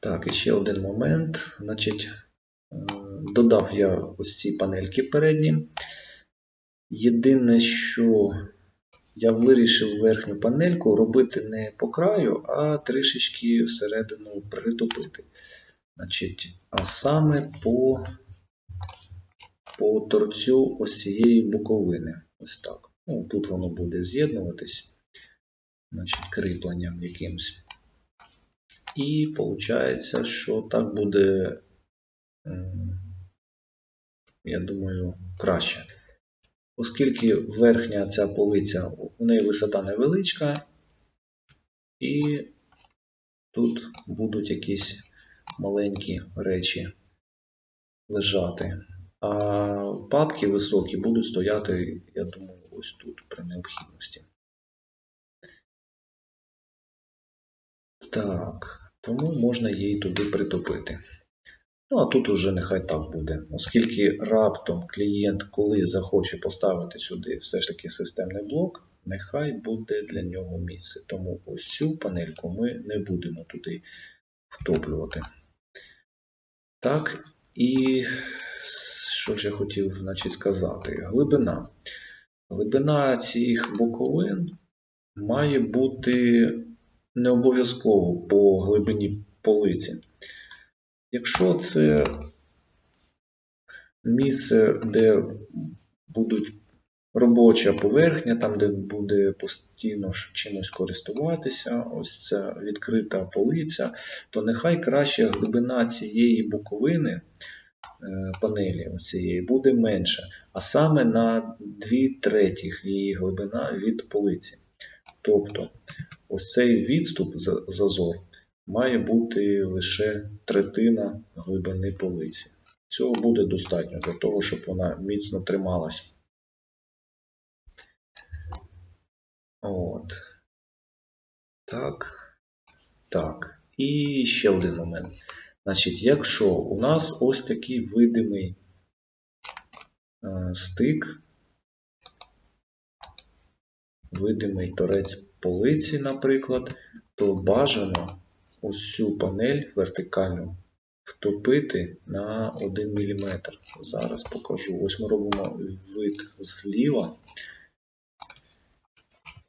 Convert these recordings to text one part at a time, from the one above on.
Так, і ще один момент. Значить, е, додав я ось ці панельки передні. Єдине, що я вирішив верхню панельку робити не по краю, а трішечки всередину притопити. Значить, а саме по, по торцю ось цієї боковини. Ось так. Ну, тут воно буде з'єднуватись, значить, кріпленням якимось. І виходить, що так буде, я думаю, краще. Оскільки верхня ця полиця, у неї висота невеличка, і тут будуть якісь маленькі речі лежати. А папки високі будуть стояти, я думаю, ось тут при необхідності. Так, тому можна її туди притопити. Ну, а тут уже нехай так буде. Оскільки раптом клієнт, коли захоче поставити сюди все ж таки системний блок, нехай буде для нього місце. Тому ось цю панельку ми не будемо туди втоплювати. Так, і що ж я хотів значить, сказати? Глибина. Глибина цих боковин має бути не обов'язково по глибині полиці. Якщо це місце, де будуть робоча поверхня, там, де буде постійно чимось користуватися, ось ця відкрита полиця, то нехай краще глибина цієї боковини е, панелі цієї буде менша, а саме на 2 третіх її глибина від полиці. Тобто ось цей відступ, зазор, має бути лише третина глибини полиці. Цього буде достатньо для того, щоб вона міцно трималась. От. Так. Так. І ще один момент. Значить, якщо у нас ось такий видимий е, стик, видимий торець полиці, наприклад, то бажано ось цю панель вертикальну втопити на 1 мм. Зараз покажу. Ось ми робимо вид зліва.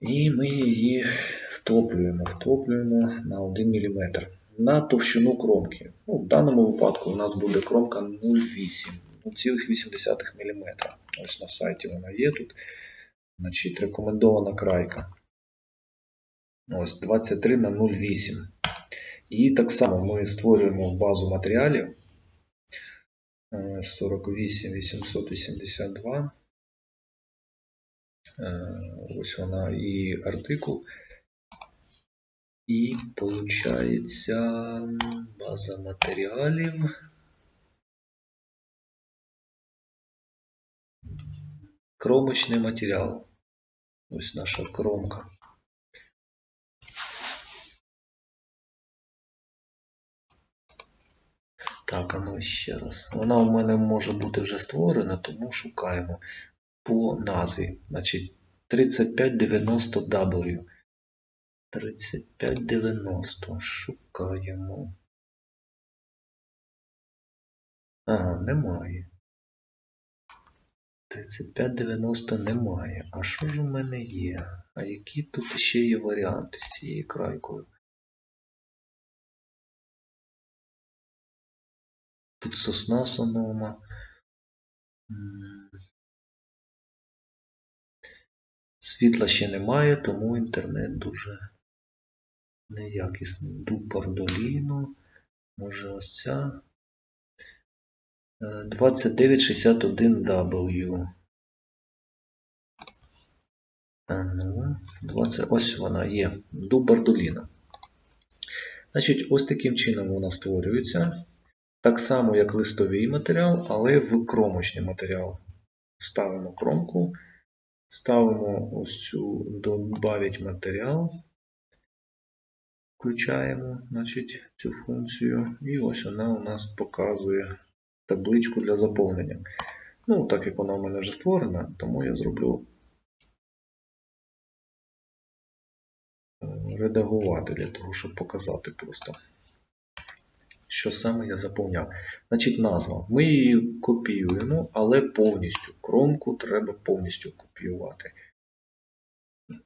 І ми її втоплюємо, втоплюємо на 1 мм. На товщину кромки. Ну, в даному випадку у нас буде кромка 0,8, 0,8 мм. Ось на сайті вона є тут. Значить, рекомендована крайка. Ось 23 на 0,8. І так само ми створюємо базу матеріалів е, 48 882. Е, Ось вона і артикул. І виходить база матеріалів. Кромочний матеріал. Ось наша кромка. Так, а ну ще раз. Вона у мене може бути вже створена, тому шукаємо по назві. Значить, 3590W. 3590. Шукаємо. Ага, немає. 3590 немає. А що ж у мене є? А які тут ще є варіанти з цією крайкою? Тут сосна сонома. Світла ще немає, тому інтернет дуже неякісний. Дупардоліно. Може ось ця. Е, 2961W. Ну, 20, ось вона є. Дубардоліна. Значить, ось таким чином вона створюється. Так само, як листовий матеріал, але в кромочний матеріал. Ставимо кромку, ставимо ось цю добавить матеріал, включаємо значить, цю функцію, і ось вона у нас показує табличку для заповнення. Ну, так як вона у мене вже створена, тому я зроблю е, редагувати для того, щоб показати просто. що саме я заповняв. Значить, назва. Ми її копіюємо, але повністю. Кромку треба повністю копіювати.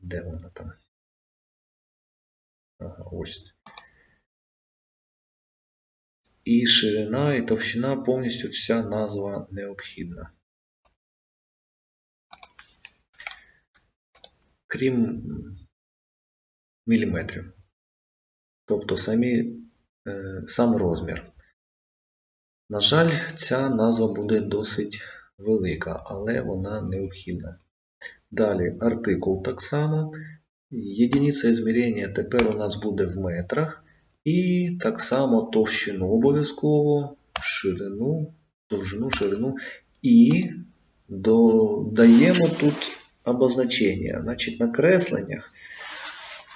Де вона там? Ага, ось. І ширина, і товщина повністю вся назва необхідна. Крім міліметрів. Тобто самі, е, сам розмір. На жаль, ця назва буде досить велика, але вона необхідна. Далі артикул так само. Єдиниця зміряння тепер у нас буде в метрах. І так само товщину обов'язково, ширину, довжину, ширину. І додаємо тут обозначення. Значить, на кресленнях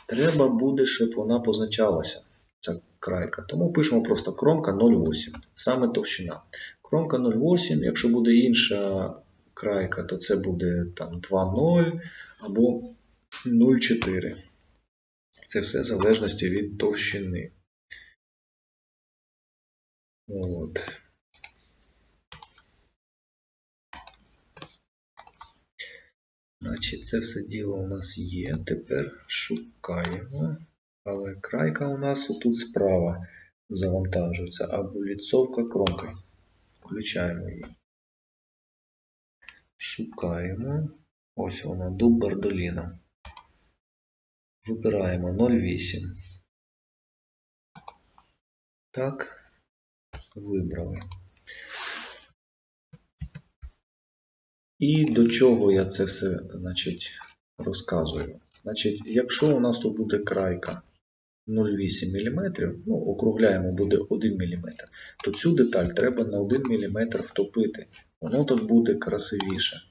треба буде, щоб вона позначалася, ця крайка. Тому пишемо просто кромка 0,8, саме товщина. Кромка 0,8, якщо буде інша крайка, то це буде там 2,0 або 0,4. Це все в залежності від товщини. От. Значить, це все діло у нас є. Тепер шукаємо. Але крайка у нас отут справа завантажується, або ліцовка кромка. Включаємо її. Шукаємо. Ось вона, дуб Бардоліна. Вибираємо 0,8. Так, вибрали. І до чого я це все значить, розказую? Значить, якщо у нас тут буде крайка 0,8 мм, ну, округляємо, буде 1 мм, то цю деталь треба на 1 мм втопити. Воно тут буде красивіше.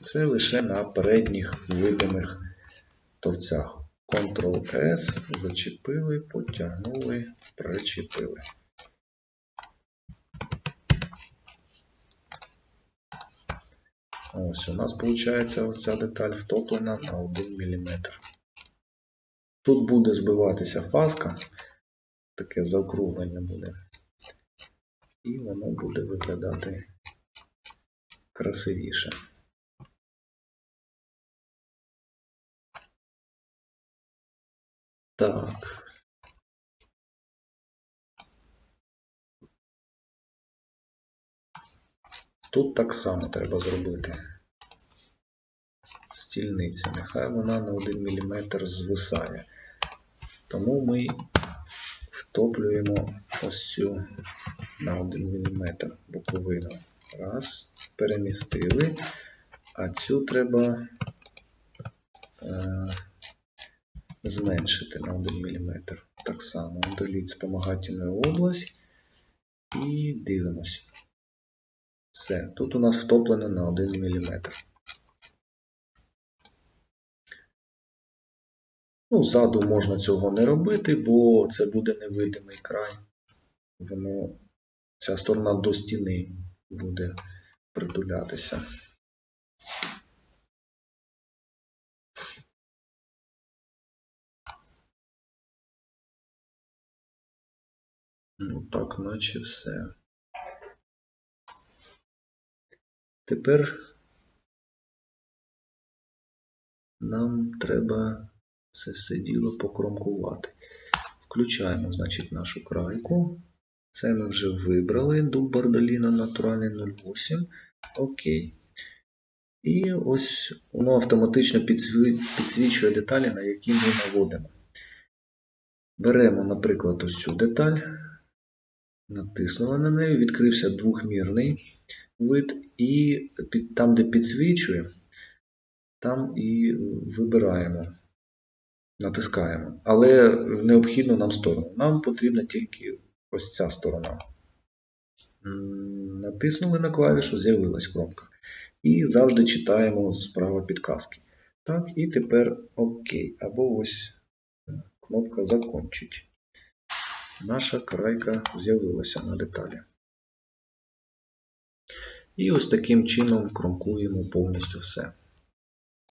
Це лише на передніх видимих товцях. Ctrl-S, зачепили, потягнули, причепили. Ось у нас виходить оця деталь втоплена на 1 мм. Тут буде збиватися фаска, таке заокруглення буде. І воно буде виглядати красивіше. Так. Тут так само треба зробити. Стільниця. Нехай вона на 1 мм звисає. Тому ми втоплюємо ось цю на 1 мм боковину. Раз, перемістили, а цю треба е, зменшити на 1 мм. Так само удаліть спомагательну область і дивимося. Все, тут у нас втоплено на 1 мм. Ну, ззаду можна цього не робити, бо це буде невидимий край. Воно, ця сторона до стіни буде притулятися. Ну, так, наче все. Тепер нам треба це все діло покромкувати. Включаємо, значить, нашу крайку. Це ми вже вибрали дуб Бардоліно натуральний 08. Окей. І ось воно автоматично підсвічує деталі, на які ми наводимо. Беремо, наприклад, ось цю деталь, натиснули на неї, відкрився двохмірний вид, і там, де підсвічує, там і вибираємо, натискаємо. Але в необхідну нам сторону. Нам потрібна тільки ось ця сторона. Натиснули на клавішу, з'явилась кнопка. І завжди читаємо справа підказки. Так, і тепер ОК. Або ось кнопка Закончить. Наша крайка з'явилася на деталі. І ось таким чином кромкуємо повністю все.